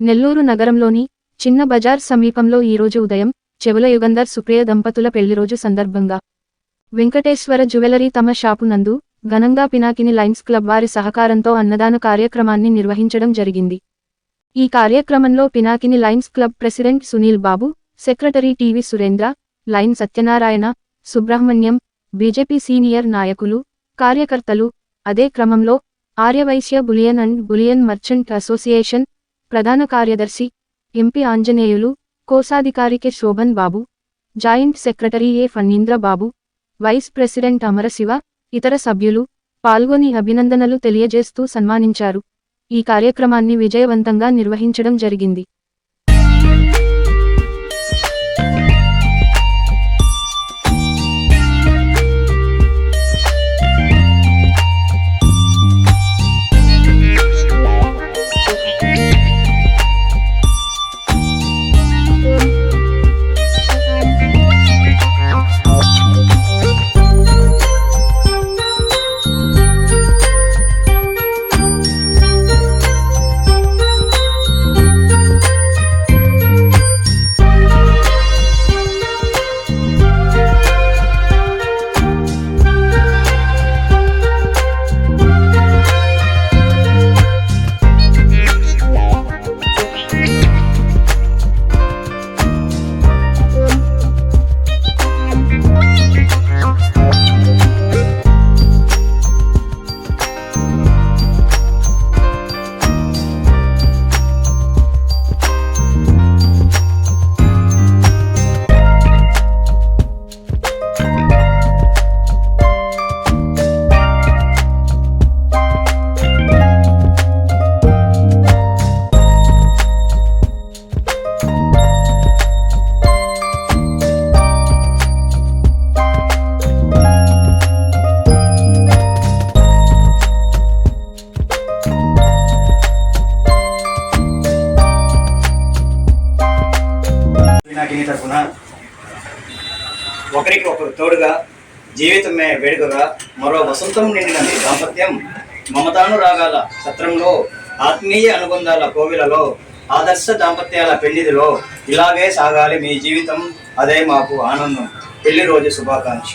నెల్లూరు నగరంలోని చిన్న బజార్ సమీపంలో ఈరోజు ఉదయం చెవుల యుగంధర్ సుప్రియ దంపతుల పెళ్ళిరోజు సందర్భంగా. వెంకటేశ్వర జ్యువెలరీ తమ షాపు నందు ఘనంగా పినాకిని లైన్స్ క్లబ్ వారి సహకారంతో అన్నదాన కార్యక్రమాన్ని నిర్వహించడం జరిగింది. ఈ కార్యక్రమంలో Pinakini lions club president Sunil Babu secretary TV Surendra lion Satyanarayana Subrahmanyam BJP senior నాయకులు కార్యకర్తలు. అదే క్రమంలో Aryavysya bullion and bullion merchant association ప్రధాన కార్యదర్శి ఎంపీ ఆంజనేయులు కోశాధికారి K Shobhan Babu joint secretary A Phanindra Babu vice president Amarashiva ఇతర సభ్యులు పాల్గొని అభినందనలు తెలియజేస్తూ సన్మానించారు. ఈ కార్యక్రమాన్ని విజయవంతంగా నిర్వహించడం జరిగింది. ఒకరికి ఒకరు తోడుగా జీవితమే వేడుకగా మరో వసంతం నిండిన మీ దాంపత్యం మమతాను రాగాల సత్రంలో ఆత్మీయ అనుబంధాల కోవిలలో ఆదర్శ దాంపత్యాల పెళ్ళిదిలో ఇలాగే సాగాలి మీ జీవితం అదే మాకు ఆనందం. పెళ్ళి రోజు శుభాకాంక్ష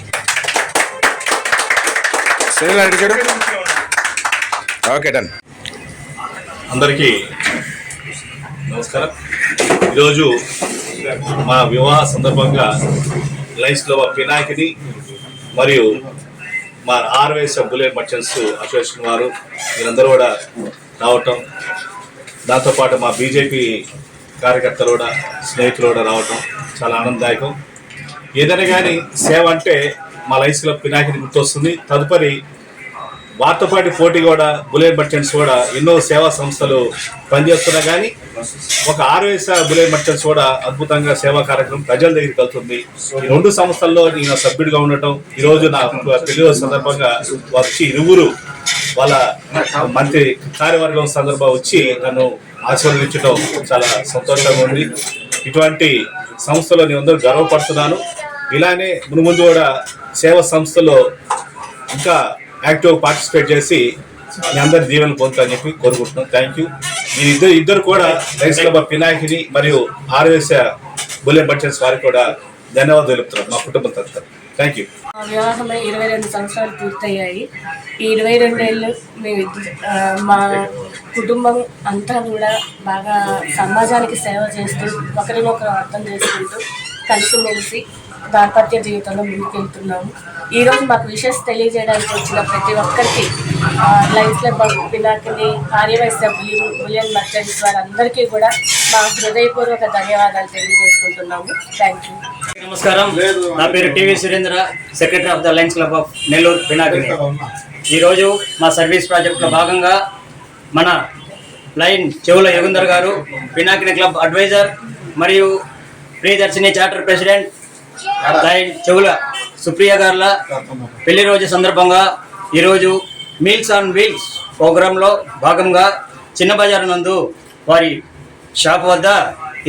సునీల్ రెడ్డి చూడు ఓకే డన్. అందరికీ నమస్కారం. ఈరోజు మా వివాహ సందర్భంగా లైన్స్లో పినాకిని మరియు మా ఆర్వై బుల్లెట్ మర్చెంట్స్ అసోసియేషన్ వారు వీరందరూ కూడా రావటం. దాంతోపాటు మా బీజేపీ కార్యకర్తలు కూడా స్నేహితులు కూడా రావటం చాలా ఆనందదాయకం. ఏదైనా కానీ సేవ అంటే మా లైఫ్ క్లబ్ పినాకిని గుర్తొస్తుంది. తదుపరి వార్తపాటి పోటీ కూడా బులెట్ మర్చెంట్స్ కూడా ఎన్నో సేవా సంస్థలు పనిచేస్తున్నా కానీ ఒక ఆర్వేస బులెట్ మర్చెంట్స్ కూడా అద్భుతంగా సేవా కార్యక్రమం ప్రజల దగ్గరికి వెళ్తుంది. ఈ రెండు సంస్థల్లో నేను సభ్యుడిగా ఉండటం ఈరోజు నా పెళ్ళి సందర్భంగా వచ్చి ఇరువురు వాళ్ళ మంత్రి కార్యవర్గం సందర్భం వచ్చి నన్ను ఆశీర్వదించడం చాలా సంతోషంగా ఉంది. ఇటువంటి సంస్థలో నేను అందరూ గర్వపడుతున్నాను. ఇలానే మునుముందు కూడా సేవా సంస్థలో ఇంకా యాక్టివ్ పార్టిసిపేట్ చేసి మీ అందరి దీవెనలు పొందుతారని చెప్పి కోరుకుంటున్నాం. థ్యాంక్ యూ మీ ఇద్దరు ఇద్దరు కూడా రైస్ క్లబ్ పినాకిని మరియు ఆర్ఎస్ బుల్లెట్ బడ్జెట్స్ వారికి కూడా ధన్యవాదాలు తెలుపుతున్నాను మా కుటుంబం తరఫున. థ్యాంక్ యూ మా వివాహమై ఇరవై రెండు సంవత్సరాలు పూర్తయ్యాయి. ఈ ఇరవై రెండేళ్ళు మేము మా కుటుంబం అంతా కూడా బాగా సమాజానికి సేవ చేస్తూ ఒకరినొకరు అర్థం చేసుకుంటూ కలిసిమెలిసి దాంపత్య జీవితంలో ముందుకెళ్తున్నాము. ఈరోజు మాకు విషెస్ తెలియజేయడానికి వచ్చిన ప్రతి ఒక్కరికి లైన్స్ క్లబ్ పినాకిని కార్యవైశ్య బులియన్ బులియన్ మర్చెంట్స్ వారందరికీ కూడా మా హృదయపూర్వక ధన్యవాదాలు తెలియజేసుకుంటున్నాము. థ్యాంక్ యూ నమస్కారం. నా పేరు TV Surendra secretary of the lions club of Nellore Pinakini. ఈరోజు మా సర్వీస్ ప్రాజెక్టులో భాగంగా మన లైన్ చెవుల యుగంధర్ గారు పినాకిని క్లబ్ అడ్వైజర్ మరియు ప్రియదర్శిని చార్టర్ ప్రెసిడెంట్ లైన్ చెవుల సుప్రియ గార్ల పెళ్ళి రోజు సందర్భంగా ఈరోజు మీల్స్ ఆన్ వీల్స్ ప్రోగ్రాంలో భాగంగా చిన్న బజార్ నందు వారి షాప్ వద్ద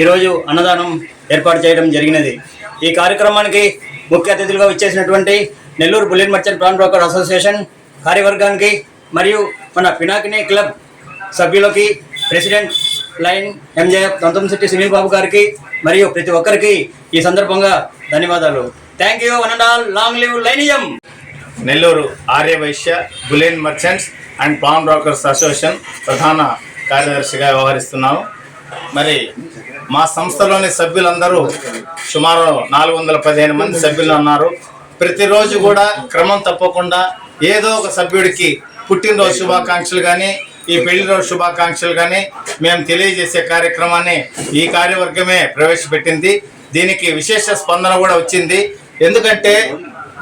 ఈరోజు అన్నదానం ఏర్పాటు చేయడం జరిగినది. ఈ కార్యక్రమానికి ముఖ్య అతిథులుగా వచ్చేసినటువంటి Nellore bullion merchant pawn broker association కార్యవర్గానికి మరియు మన పినాకినే క్లబ్ సభ్యులకి president lion MJF Dantamsetty Sunil Babu గారికి మరియు ప్రతి ఒక్కరికి ఈ సందర్భంగా ధన్యవాదాలు. Thank you one and all long live lionism Nellore Aryavysya bullion merchants and pawn brokers association ప్రధాన కార్యదర్శిగా వ్యవహరిస్తున్నాము. మరి మా సంస్థలోని సభ్యులందరూ సుమారు నాలుగు వందల పదిహేను మంది సభ్యులు ఉన్నారు. ప్రతిరోజు కూడా క్రమం తప్పకుండా ఏదో ఒక సభ్యుడికి పుట్టినరోజు శుభాకాంక్షలు కానీ ఈ పెళ్ళి రోజు శుభాకాంక్షలు కానీ మేము తెలియజేసే కార్యక్రమాన్ని ఈ కార్యవర్గమే ప్రవేశపెట్టింది. దీనికి విశేష స్పందన కూడా వచ్చింది. ఎందుకంటే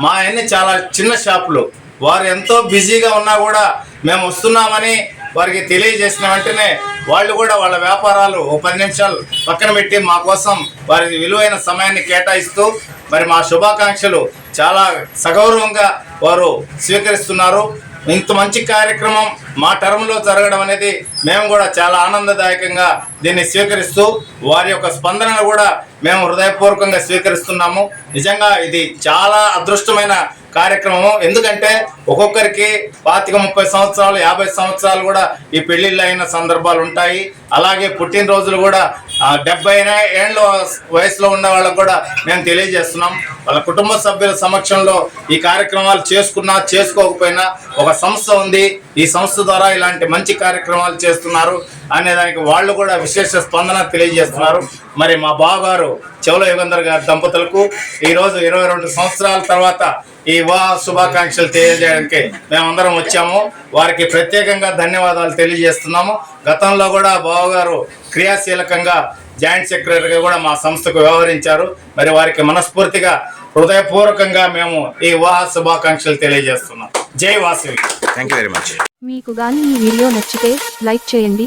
మా ఆయన చాలా చిన్న షాపులు. వారు ఎంతో బిజీగా ఉన్నా కూడా మేము వస్తున్నామని వారికి తెలియజేసిన వెంటనే వాళ్ళు కూడా వాళ్ళ వ్యాపారాలు ఓ పది నిమిషాలు పక్కన పెట్టి మా కోసం వారి విలువైన సమయాన్ని కేటాయిస్తూ మరి మా శుభాకాంక్షలు చాలా సగౌరవంగా వారు స్వీకరిస్తున్నారు. ఇంత మంచి కార్యక్రమం మా టర్మ్లో జరగడం అనేది మేము కూడా చాలా ఆనందదాయకంగా దీన్ని స్వీకరిస్తూ వారి యొక్క స్పందనను కూడా మేము హృదయపూర్వకంగా స్వీకరిస్తున్నాము. నిజంగా ఇది చాలా అదృష్టమైన కార్యక్రమం. ఎందుకంటే ఒక్కొక్కరికి పాతిక ముప్పై సంవత్సరాలు యాభై సంవత్సరాలు కూడా ఈ పెళ్ళిళ్ళు అయిన సందర్భాలు ఉంటాయి. అలాగే పుట్టినరోజులు కూడా డెబ్బై ఏళ్ళ వయసులో ఉన్న వాళ్ళకు కూడా మేము తెలియజేస్తున్నాం. వాళ్ళ కుటుంబ సభ్యుల సమక్షంలో ఈ కార్యక్రమాలు చేసుకున్నా చేసుకోకపోయినా ఒక సంస్థ ఉంది. ఈ సంస్థ ద్వారా ఇలాంటి మంచి కార్యక్రమాలు చేస్తున్నారు. అనే దానికి వాళ్ళు కూడా విశేష స్పందన తెలియజేస్తున్నారు. మరి మా బావగారు చెవుల యుగంధర్ గారి దంపతులకు ఈ రోజు ఇరవై రెండు సంవత్సరాల తర్వాత ఈ వివాహ శుభాకాంక్షలు తెలియజేయడానికి మేమందరం వచ్చాము. వారికి ప్రత్యేకంగా ధన్యవాదాలు తెలియజేస్తున్నాము. గతంలో కూడా బావగారు క్రియాశీలకంగా జాయింట్ సెక్రటరీగా కూడా మా సంస్థకు వ్యవహరించారు. మరి వారికి మనస్ఫూర్తిగా హృదయపూర్వకంగా మేము ఈ వివాహ శుభాకాంక్షలు తెలియజేస్తున్నాం. జై Vasavi. Thank you very much మీకు గాని ఈ వీడియో నచ్చితే లైక్ చేయండి